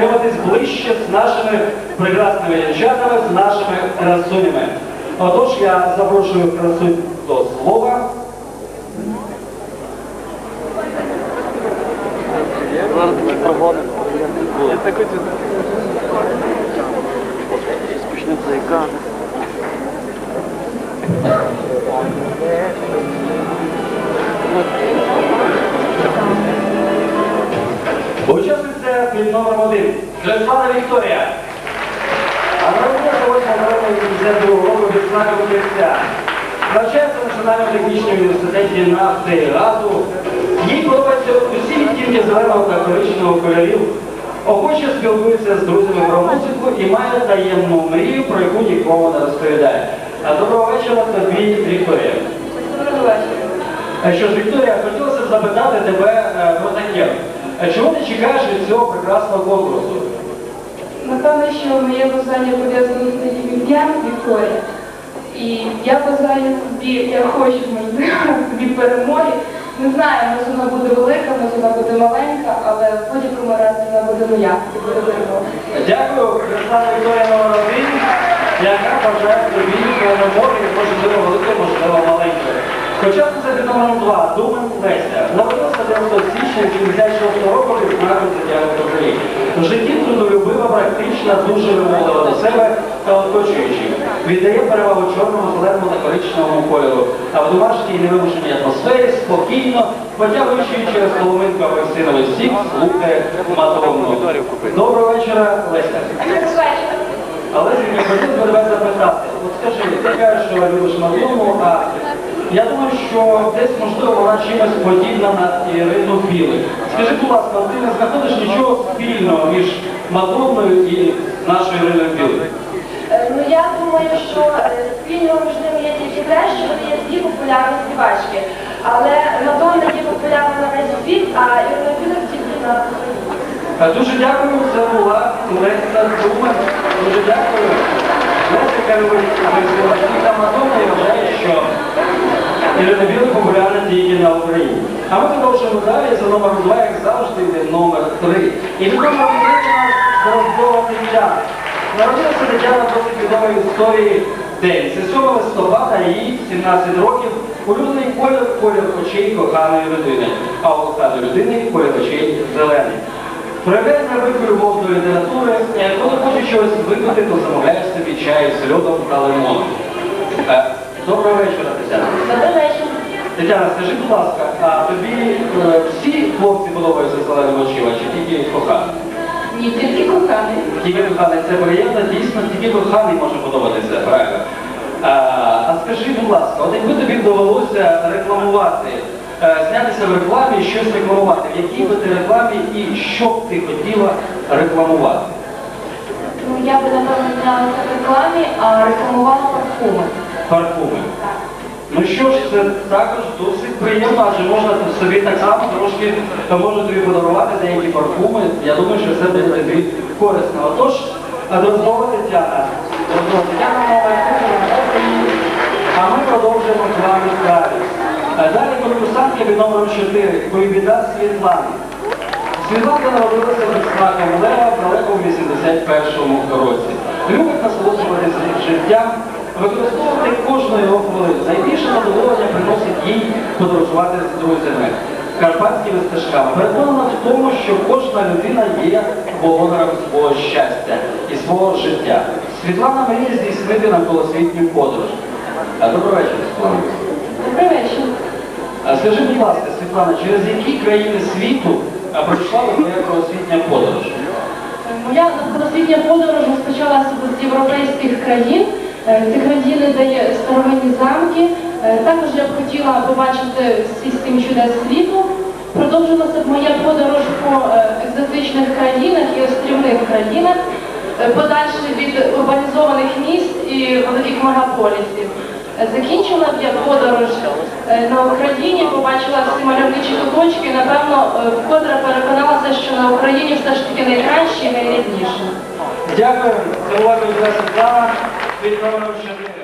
познайомитись ближче з нашими прекрасними дівчатами, з нашими красунями. Отож, я запрошую красунь до слова. Я так під номером один. Жеслана Вікторія. А народилася 8 травня 82 року від знаку Христя. Навчається в Національному технічному університеті нафти газу. Їй подобаються усі відтінки зеленого та коричневого кольорів. Охоче спілкується з друзями про музику і має таємну мрію, про яку нікому не розповідає. А доброго вечора тобі, Вікторія. Доброго вечора. Що ж, Вікторія, хотілося б запитати тебе е, про таке. Е, Чого ти чекаєш від цього прекрасного конкурсу? Напевно, що моє бажання пов'язане з моїм ім'ям Вікторія. І я бажаю тобі, я хочу, можливо, тобі перемоги. Не знаю, може вона буде велика, може вона буде маленька, але в будь-якому разі вона буде моя і буде перемога. Дякую, Христина Вікторія номер один, яка бажає тобі перемоги, можливо, великої, можливо, маленької. Хоча б це два, Думен Леся. Народилася 9 січня 86 року від знаку Тетяни Козирі. В житті трудолюбива, практична, дуже вимоглива до себе та оточуючих. Віддає перевагу чорному, зеленому та коричневому кольору. А в домашній невимушеній атмосфері спокійно, потягуючи через половинку апельсиновий сік, слухає Мадонну. Доброго вечора, Леся. Але я хотів би тебе запитати. От скажи, ти кажеш, що любиш Мадонну, а я думаю, що десь можливо вона чимось подібна на Ірину Білик. Скажи, будь ласка, ти не знаходиш нічого спільного між Мадонною і нашою Іриною Білик? Е, Ну я думаю, що е, спільного між ними є тільки те, що вони є дві популярні співачки. Але Мадонна є популярна на весь світ, а Ірина Білик тільки на Україні. Е, Дуже дякую, це була Леся Думен. Дуже дякую. Леся, співачки Мадонна і вважає, що Ірина Білик популярна тільки на Україні. А ми продовжуємо далі за номером 2, як завжди, йде номер 3. І від номеру 3 у нас Дроздова Тетяна. Народилася Тетяна досить відомої історії день. Це 7 листопада, їй 17 років. Улюблений колір колір очей коханої людини, а у коханої людини колір очей зелений. Проявляє велику любов до літератури, коли хоче чогось випити, то замовляє собі чай з льодом та лимоном. Доброго вечора, Тетяна. Добрий вечір. Тетяна, скажи, будь ласка, а тобі е, всі хлопці подобаються зеленими очима, чи тільки коханий? Ні, тільки коханий. Тільки коханий, це приємно, дійсно, тільки коханий може подобатися, правильно? А, а скажи, будь ласка, от якби тобі довелося рекламувати, е, знятися в рекламі, щось рекламувати, в якій би ти рекламі і що б ти хотіла рекламувати? Ну, я би, напевно, знялася в рекламі, а рекламувала парфуми. Парфуми. Ну що ж, це також досить приємно, адже можна собі так само трошки можна тобі подарувати деякі парфуми. Я думаю, що це буде тобі корисно. Отож, розмова Тетяна. Тетяна один. А ми продовжуємо з вами далі. Далі конкурсантка під номером 4. Куйбіда Світлана. Світланка народилася під знаком Лева далеко в 81-му році. Любить насолоджуватися життям, використовувати кожну його хвилину. Найбільше задоволення приносить їй подорожувати з друзями карпатськими стежками. Переконана в тому, що кожна людина є володарем свого щастя і свого життя. Світлана мріє здійснити навколосвітню подорож. А, Доброго вечора, Світлана. Добрий вечір. Скажи, будь ласка, Світлана, через які країни світу пройшла твоя освітня подорож? Моя навколосвітня подорож розпочалася з європейських країн. Е, Ці країни дає старовинні замки. Е, Також я б хотіла побачити всі сім чудес світу. Продовжилася б моя подорож по е, екзотичних країнах і острівних країнах, е, подальше від урбанізованих міст і великих мегаполісів. Е, Закінчила б я подорож е, на Україні, побачила всі мальовничі куточки напевно, е, вкотре переконалася, що на Україні все ж таки найкраще і найрідніше. Дякую. Це була Ele não é o